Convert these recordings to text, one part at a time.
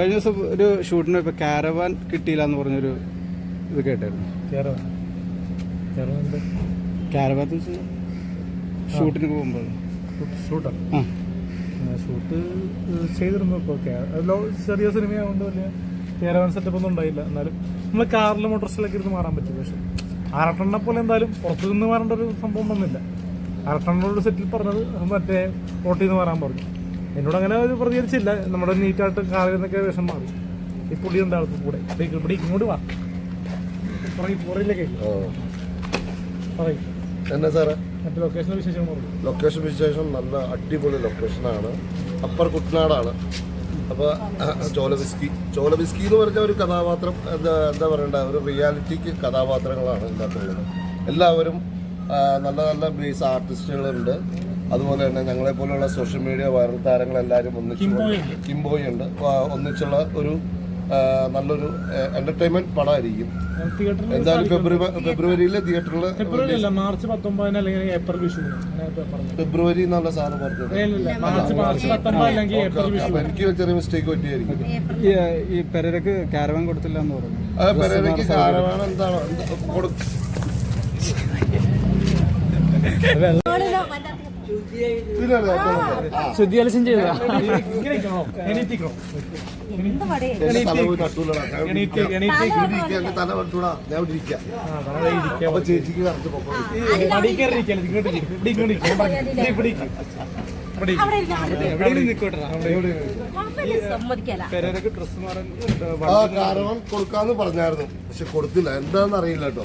കഴിഞ്ഞ ദിവസം ഒരു ഷൂട്ടിന് ഇപ്പൊ കാരവാൻ കിട്ടിയില്ല എന്ന് പറഞ്ഞൊരു ഇത് കേട്ടായിരുന്നു. കാരവാൻ ഷൂട്ടിന് പോകുമ്പോൾ ഷൂട്ട് ചെയ്തിരുന്നു ഇപ്പോൾ ചെറിയ സിനിമയായതുകൊണ്ട് വലിയ സെറ്റപ്പ് ഒന്നും ഉണ്ടായില്ല. എന്നാലും നമ്മൾ കാറിൽ മോട്ടോർസിലൊക്കെ ഇരുന്ന് മാറാൻ പറ്റും. പക്ഷെ അരട്ടെണ്ണ പോലെ എന്തായാലും പുറത്തു നിന്ന് മാറേണ്ട ഒരു സംഭവം വന്നില്ല. ആറട്ടെണ്ണോട് സെറ്റിൽ പറഞ്ഞത് മറ്റേ ഓട്ടിൽ നിന്ന് മാറാൻ പറഞ്ഞു. എന്നോട് അങ്ങനെ ഒരു പ്രതികരിച്ചില്ല. നമ്മുടെ നീറ്റായിട്ട് കാറിൽ നിന്നൊക്കെ വേഷം മാറി. ഈ പുള്ളി ഉണ്ട് ആൾക്ക് കൂടെ. ഇവിടെ ഇങ്ങോട്ട് വാ. പറയും പുറയിലേക്ക്. പറയും. എന്നാ സാറേ? ലൊക്കേഷൻ വിശേഷം നല്ല അടിപൊളി ലൊക്കേഷനാണ് അപ്പർ കുട്ടനാടാണ്. അപ്പോൾ ചോലബിസ്കി ചോലബിസ്കി എന്ന് പറഞ്ഞ ഒരു കഥാപാത്രം എന്താ എന്താ പറയണ്ട ഒരു റിയാലിറ്റിക്ക് കഥാപാത്രങ്ങളാണ് ഇതിനകത്തുള്ളത്. എല്ലാവരും നല്ല നല്ല ബേസ് ആർട്ടിസ്റ്റുകളുണ്ട്. അതുപോലെ തന്നെ ഞങ്ങളെ പോലെയുള്ള സോഷ്യൽ മീഡിയ വൈറൽ താരങ്ങളെല്ലാവരും ഒന്നിച്ച് കിംബോയ് ഉണ്ട്. ഒന്നിച്ചുള്ള ഒരു നല്ലൊരു എന്റർടൈൻമെന്റ് പടമായിരിക്കും. തിയേറ്ററിൽ എന്തായാലും ഫെബ്രുവരി ഫെബ്രുവരിയിലെ തിയേറ്ററിൽ ഫെബ്രുവരി അല്ല മാർച്ച് പത്തൊമ്പതിന് അല്ലെങ്കിൽ ഏപ്രിൽ വിഷു ഫെബ്രുവരി എന്നുള്ള സാറ് പറഞ്ഞത് എനിക്ക് ചെറിയ മിസ്റ്റേക്ക് പറ്റിയായിരിക്കും. ഈ ഈ പെരരക്ക് കാരവാൻ കൊടുത്തില്ല എന്ന് പറഞ്ഞു പെരേരയ്ക്ക് കാരണം എന്താണ് എന്ത് ശുദ്ധിയാലസ്യം കാരണം കൊടുക്കാന്ന് പറഞ്ഞായിരുന്നു. പക്ഷെ കൊടുത്തില്ല. എന്താന്ന് അറിയില്ല കേട്ടോ.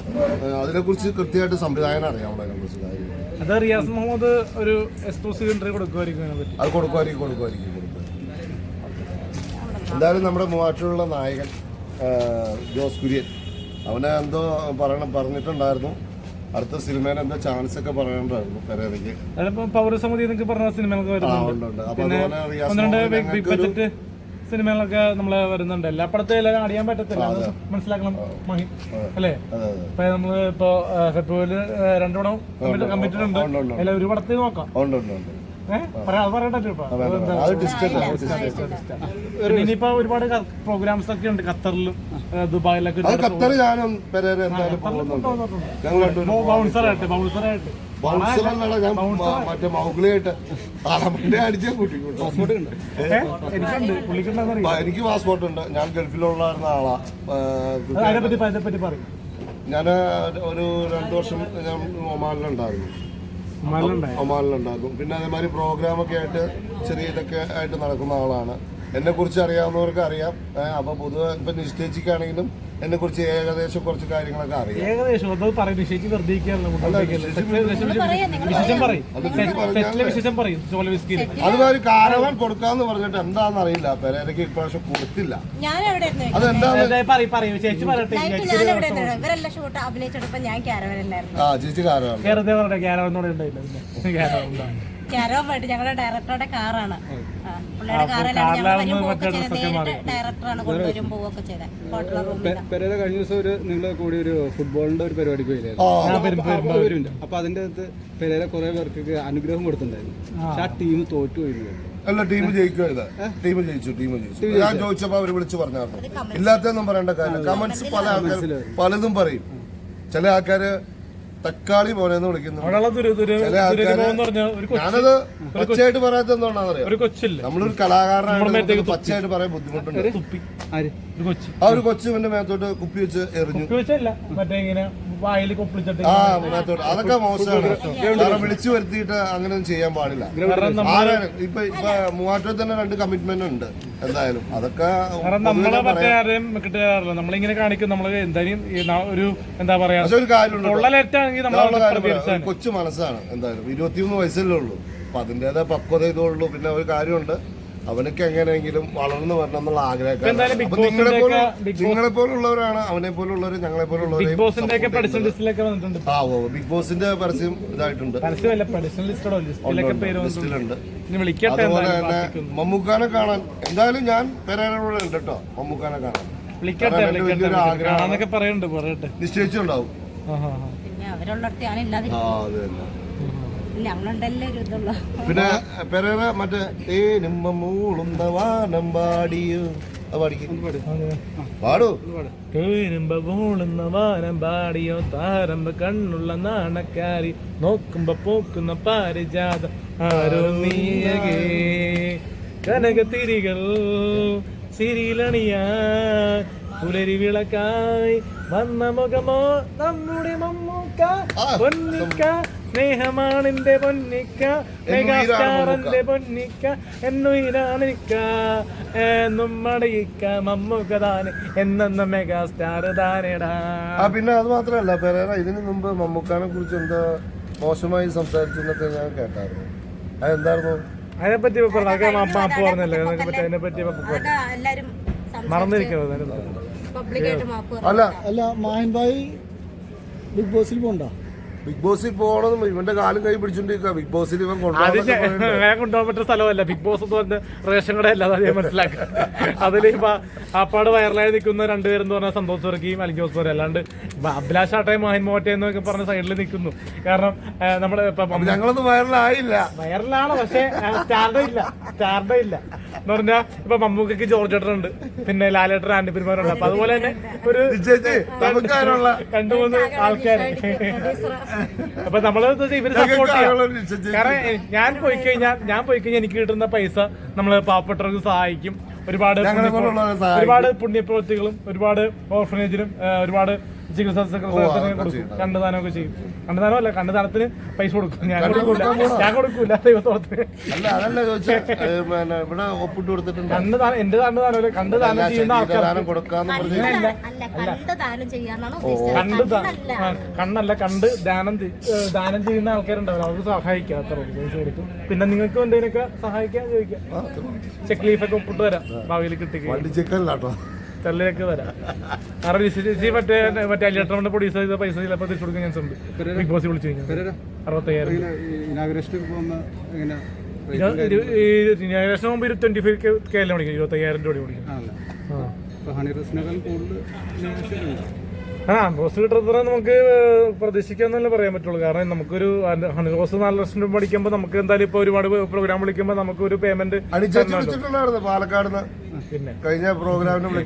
അതിനെ കുറിച്ച് കൃത്യമായിട്ട് സംവിധാനം അറിയാം അവിടെ കുറിച്ച് കാര്യം. അത് റിയാസ് മുഹമ്മദ് ഒരു എക്സ്ക്ലൂസീവ് ഇന്റർവ്യൂ കൊടുക്കുമായിരിക്കും അത് കൊടുക്കുമായിരിക്കും കൊടുക്കുമായിരിക്കും കൊടുക്കും എന്തായാലും നമ്മുടെ മൂവാറ്റിലുള്ള നായകൻ ജോസ് കുര്യൻ അവനെ എന്തോ പറയണം പറഞ്ഞിട്ടുണ്ടായിരുന്നു. അടുത്ത സിനിമയിൽ എന്തോ ചാൻസ് ഒക്കെ പറയണ്ടായിരുന്നു പെരേരയ്ക്ക്. അതിപ്പോ പൗരസമിതി എന്നൊക്കെ പറഞ്ഞ സിനിമകളൊക്കെ വരുന്നുണ്ട്. സിനിമകളൊക്കെ നമ്മൾ വരുന്നുണ്ട്. എല്ലാ പടത്തും എല്ലാവരും അറിയാൻ പറ്റത്തില്ല. അത്. മനസ്സിലാക്കണം. മഹി അല്ലേ? ഇപ്പൊ നമ്മൾ ഇപ്പൊ ഫെബ്രുവരി രണ്ടു പടം കമ്മിറ്റഡ് ഉണ്ട്. അതിൽ ഒരു പടത്തിൽ നോക്കാം. ഇനിയിപ്പോ ഒരുപാട് പ്രോഗ്രാംസ് ഒക്കെ ഉണ്ട് ഖത്തറിലും ദുബായിലൊക്കെ ഖത്തർ ഞാനും മറ്റേ മൗഗ്ലിയായിട്ട് അടിച്ച എനിക്ക് പാസ്പോർട്ട് ഉണ്ട് ഞാൻ ഗൾഫിലുള്ളായിരുന്ന ആളാ. ഞാൻ ഒരു രണ്ടു വർഷം ഞാൻ ഒമാനിലുണ്ടായിരുന്നു. ഒമാനിലുണ്ടായിരുന്നു പിന്നെ അതേമാതിരി പ്രോഗ്രാമൊക്കെ ആയിട്ട് ചെറിയ ഇതൊക്കെ ആയിട്ട് നടക്കുന്ന ആളാണ്. എന്നെ കുറിച്ച് അറിയാവുന്നവർക്ക് അറിയാം. അപ്പോൾ അപ്പൊ പൊതുവെ ഇപ്പൊ നിശ്ചയിച്ചിക്കാണെങ്കിലും എന്നെ കുറിച്ച് ഏകദേശം കുറച്ച് കാര്യങ്ങളൊക്കെ അറിയാം. ഏകദേശം അത് പറയും നിശ്ചയിച്ച് വെറുതെ കാരവാൻ കൊടുക്കാന്ന് പറഞ്ഞിട്ട് എന്താന്ന് അറിയില്ല. പെരേരയ്ക്ക് ഇപ്രാവശ്യം കൊടുത്തില്ല. അഭിനയിച്ചെടുപ്പോ ഞാൻ ക്യാരവനിലായിരുന്നു ആ ചേച്ചി കാരവാൻ. പോയിട്ട് ഞങ്ങളുടെ ഡയറക്ടറുടെ കാറാണ് ആ, പുള്ളിയുടെ കാറിലാണ് ഞങ്ങൾ വരും പോവൊക്കെ ചെയ്ത് നേരിട്ട് ഡയറക്ടറാണ് കൊണ്ടുവരും പോവൊക്കെ ചെയ്തത് ഹോട്ടൽ റൂമിൽ പെരേര കഴിഞ്ഞ ദിവസം ഒരു നിങ്ങൾ കൂടി ഒരു ഫുട്ബോളിന്റെ ഒരു പരിപാടി പോയില്ലായിരുന്നു. അപ്പൊ അതിന്റെ അകത്ത് പെരേര കുറെ പേർക്ക് അനുഗ്രഹം കൊടുത്തിട്ടുണ്ടായിരുന്നു. പക്ഷെ ആ ടീം തോറ്റു പോയിരുന്നു. അല്ല ടീം ജയിക്കും ഇത്? ടീം ജയിച്ചു ടീം ജയിച്ചു. ഞാൻ ചോദിച്ചപ്പോ അവർ വിളിച്ചു പറഞ്ഞായിരുന്നു. ഇല്ലാത്തൊന്നും പറയേണ്ട കാര്യം. കമന്റ്സ് പല ആൾക്കാർ പലതും പറയും. ചില ആൾക്കാര് തക്കാളി മോനെന്ന് വിളിക്കുന്നു. ഞാനത് പച്ചയായിട്ട് പറയാത്ത കൊച്ചില്ല? നമ്മളൊരു കലാകാരനാണ് പച്ചയായിട്ട് പറയാൻ ബുദ്ധിമുട്ടുണ്ട്. തുപ്പി ആര്? ഒരു കൊച്ചി. ആ ഒരു കൊച്ചു എന്റെ മേത്തോട്ട് കുപ്പി വെച്ച് എറിഞ്ഞു. വായിൽ കൊപ്പിളിച്ചിട്ട് ആ അതൊക്കെ മോശമാണ്. വിളിച്ചു വരുത്തിയിട്ട് അങ്ങനെ ഒന്നും ചെയ്യാൻ പാടില്ല. ആരാണ്? ഇപ്പൊ ഇപ്പൊ മൂവാറ്റോ തന്നെ രണ്ട് കമ്മിറ്റ്മെന്റ് ഉണ്ട് എന്തായാലും. അതൊക്കെ കാരണം നമ്മളെ മറ്റേ ആരെയും കിട്ടാറില്ല. നമ്മളിങ്ങനെ കാണിക്കും നമ്മൾ എന്തായാലും ഈ ന- ഒരു എന്താ പറയാ പക്ഷെ ഒരു കാര്യമുണ്ട്. പൊള്ളലേറ്റാണെങ്കിൽ നമ്മൾ കൊച്ചു മനസ്സാണ് എന്തായാലും. ഇരുപത്തിമൂന്ന് വയസ്സല്ലേ ഉള്ളൂ. അപ്പൊ അതിന്റേതായ പക്വത ഇതേ ഉള്ളൂ പിന്നെ ഒരു കാര്യമുണ്ട്. അവനൊക്കെ എങ്ങനെയെങ്കിലും വളർന്നു വരണം എന്നുള്ള ആഗ്രഹം നിങ്ങളെ പോലെ നിങ്ങളെ പോലുള്ളവരാണ് അവനെ പോലുള്ളവർ ഞങ്ങളെ ബിഗ് പോലുള്ളവരെയും ആ ഓ ബിഗ് ബോസിന്റെ പരസ്യം ഇതായിട്ടുണ്ട്. പരസ്യമല്ല പേഴ്സണൽ ലിസ്റ്റോടോ ലിസ്റ്റിലൊക്കെ പേര് വന്നിട്ടുണ്ട്. ലിസ്റ്റിലുണ്ട് ഇനി വിളിക്കട്ടെ അതുപോലെ തന്നെ മമ്മൂക്കാനെ കാണാൻ എന്തായാലും ഞാൻ പെരേനോട് ഉണ്ട് കേട്ടോ മമ്മൂക്കാനെ കാണാൻ. വിളിക്കട്ടെ വിളിക്കട്ടെ വലിയൊരു ആഗ്രഹം ഇല്ലാതെ ആ അത് തന്നെ. പിന്നെ പെരേറ മറ്റേ തേനും മൂളുന്ന വാനം പാടിയോ. പാടൂ. ഒന്ന് പാട്. വാനം പാടിയോ. താരമ്പ കണ്ണുള്ള നാണക്കാരി. നോക്കുമ്പോ പോക്കുന്ന പാരിജാത ആരോ നീയകേ കനകത്തിരികൾ സിരിയിലണിയാ. പുലരി വിളക്കായി വന്ന മുഖമോ നമ്മുടെ മമ്മൂക്ക പൊന്നിക്ക സ്നേഹമാണെന്റെ പൊന്നിക്ക മെഗാസ്റ്റാറിന്റെ പൊന്നിക്ക എന്നുയിരാണിക്ക എന്നും മടയിക്ക മമ്മൂക്ക താന് എന്നും മെഗാസ്റ്റാർ താനെടാ. ആ പിന്നെ അത് മാത്രമല്ല പെരേറ ഇതിനു മുമ്പ് മമ്മൂക്കാനെ കുറിച്ച് എന്താ മോശമായി സംസാരിച്ചെന്നൊക്കെ ഞാൻ കേട്ടായിരുന്നു. അതെന്തായിരുന്നു? അതിനെപ്പറ്റി പറ്റി പറഞ്ഞു? അപ്പ പറഞ്ഞല്ലേ? അതിനെ പറ്റി അതിനെ മറന്നിരിക്കുന്നത് അതിനെ മാപ്പ് അല്ല അല്ല മാഹിൻ ഭായി ബിഗ് ബോസിൽ പോകണ്ട ബിഗ് ബോസിൽ പോകണമെന്നും ഇവന്റെ കാലും കൈ പിടിച്ചോണ്ടിരിക്കുക ബിഗ് ബോസിൽ ഇവൻ കൊണ്ടുപോകാൻ കൊണ്ടുപോകാൻ പറ്റുന്ന സ്ഥലമല്ല. ബിഗ് ബോസ് എന്ന് പറഞ്ഞ റേഷൻ കട അല്ലാതെ ഞാൻ മനസ്സിലാക്കുക അതിൽ ഇപ്പൊ ആപ്പാട് വൈറലായി നിൽക്കുന്ന രണ്ടുപേരെന്ന് പറഞ്ഞാൽ സന്തോഷ് വർഗിയും അലിജോസ് ജോസ് അല്ലാണ്ട് അഭിലാഷാട്ടെ അഭിലാഷ് മോഹൻ മോട്ടെ എന്നൊക്കെ പറഞ്ഞ സൈഡിൽ നിൽക്കുന്നു. കാരണം നമ്മൾ നമ്മുടെ ഞങ്ങളൊന്നും വൈറലായില്ല. വൈറലാണ്? പക്ഷേ സ്റ്റാർഡ ഇല്ല സ്റ്റാർഡേ ഇല്ല എന്ന് പറഞ്ഞാ ഇപ്പൊ മമ്മൂക്കയ്ക്ക് ജോർജ് ഉണ്ട് പിന്നെ ലാലേട്ടൻ ആൻഡി പെരുമാറുണ്ട് അപ്പൊ അതുപോലെ തന്നെ ഒരു രണ്ടു മൂന്ന് ആൾക്കാർ അപ്പൊ നമ്മൾ ഇവർ സപ്പോർട്ട്. കാരണം ഞാൻ പോയി കഴിഞ്ഞാൽ ഞാൻ പോയി കഴിഞ്ഞാൽ എനിക്ക് കിട്ടുന്ന പൈസ നമ്മൾ പാവപ്പെട്ടവർക്ക് സഹായിക്കും ഒരുപാട്. ഒരുപാട് പുണ്യപ്രവൃത്തികളും ഒരുപാട് ഓർഫനേജിലും ഒരുപാട് ചികിത്സാ കൊടുക്കും. ചെയ്യും. കണ്ണുദാനം അല്ല കണ്ടുദാനത്തിന് പൈസ കൊടുക്കും. ഞാൻ കൊടുക്കൂല. ഞാൻ കൊടുക്കൂല ദൈവത്തോടത്തിന് അല്ല അതല്ല ഇവിടെ ഒപ്പിട്ട് കൊടുത്തിട്ടുണ്ട്? കണ്ണുദാനം എന്റെ ചെയ്യുന്ന കൊടുക്കാന്ന് പറഞ്ഞു അല്ല കണ്ട് ദാനം ചെയ്യാന്നാണ് ഉദ്ദേശിച്ചത്? കണ്ട് ദാ- കണ്ണല്ല. കണ്ട് ദാനം ദാനം ചെയ്യുന്ന ആൾക്കാരുണ്ടാവും അവർക്ക് സഹായിക്കാം അത്ര പൈസ കൊടുക്കും പിന്നെ നിങ്ങൾക്ക് എന്തെങ്കിലുമൊക്കെ സഹായിക്കാൻ ചോദിക്കാം. ചെക്ക് ലീഫൊക്കെ ഒപ്പിട്ട് തരാം ഭാവിയിൽ കിട്ടിക്കുക ചെല്ലിലേക്ക് തരാം കാരണം മറ്റേ മറ്റേ അലിയട്ടറിന്റെ പ്രൊഡ്യൂസർ ചെയ്ത പൈസ ചിലപ്പോൾ തിരിച്ചു കൊടുക്കാൻ ചാൻസ് ഉണ്ട്. ബിഗ് ബോസ് വിളിച്ചു കഴിഞ്ഞാൽ. അറുപത്തയ്യായിരം ഏകദേശം മുമ്പ് ട്വന്റി ഫൈവ് കെ എല്ലാം മേടിക്കും ഇരുപത്തയ്യായിരം രൂപ ആണല്ലേ ആ ഹണി ആ ബോസ് കിട്ടുന്ന നമുക്ക് പ്രതീക്ഷിക്കാന്നല്ലേ പറയാൻ പറ്റുള്ളൂ. കാരണം നമുക്കൊരു ഹൺഡ്രഡ് ബോസ് നാല് ലക്ഷം രൂപ പഠിക്കുമ്പോൾ നമുക്ക് എന്തായാലും ഇപ്പൊ ഒരുപാട് പ്രോഗ്രാം വിളിക്കുമ്പോൾ നമുക്ക് ഒരു പേയ്മെന്റ് പാലക്കാട് നിന്ന് കഴിഞ്ഞ പ്രോഗ്രാമിന്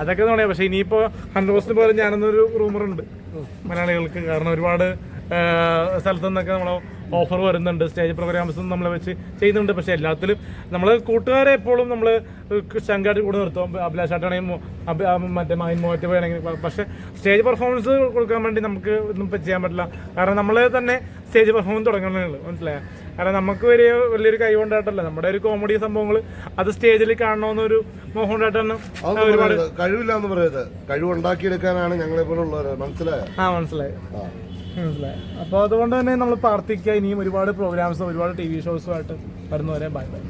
അതൊക്കെ പറയാം പക്ഷെ ഇനിയിപ്പോ ഹൺഡ്രഡ് പോലും പോലെ ഞാനെന്നൊരു റൂമർ ഉണ്ട്. മലയാളികൾക്ക്. കാരണം ഒരുപാട് സ്ഥലത്തു നിന്നൊക്കെ നമ്മൾ ഓഫർ വരുന്നുണ്ട്. സ്റ്റേജ് പ്രോഗ്രാംസ് നമ്മൾ വെച്ച് ചെയ്യുന്നുണ്ട്. പക്ഷേ എല്ലാത്തിലും നമ്മൾ കൂട്ടുകാരെ എപ്പോഴും നമ്മൾ ശങ്കാട്ടി കൂടെ നിർത്തും. അഭിലാഷാട്ടാണെങ്കിൽ മറ്റേ മൈൻ മോറ്റ് വേണമെങ്കിൽ പക്ഷേ സ്റ്റേജ് പെർഫോമൻസ് കൊടുക്കാൻ വേണ്ടി നമുക്ക് ഒന്നും ഇപ്പം ചെയ്യാൻ പറ്റില്ല. കാരണം നമ്മൾ തന്നെ സ്റ്റേജ് പെർഫോമൻസ് തുടങ്ങുന്നുള്ളൂ മനസ്സിലായോ? കാരണം നമുക്ക് വലിയ വലിയൊരു കൈ കൊണ്ടായിട്ടല്ല നമ്മുടെ ഒരു കോമഡി സംഭവങ്ങൾ അത് സ്റ്റേജിൽ കാണണമെന്നൊരു മോഹം ഉണ്ടായിട്ടാണ് പറയരുത്. കഴിവില്ല എന്ന് പറയരുത്. കഴിവുണ്ടാക്കിയെടുക്കാനാണ് ഞങ്ങളെ പോലുള്ളവർ മനസ്സിലായോ? ആ മനസ്സിലായി. മനസ്സിലായി. അപ്പോൾ അതുകൊണ്ട് തന്നെ നമ്മൾ പ്രാർത്ഥിക്കുക. ഇനിയും ഒരുപാട് പ്രോഗ്രാംസും ഒരുപാട് ടി വി ഷോസുമായിട്ട് വരുന്നവരെ ബൈ ബൈ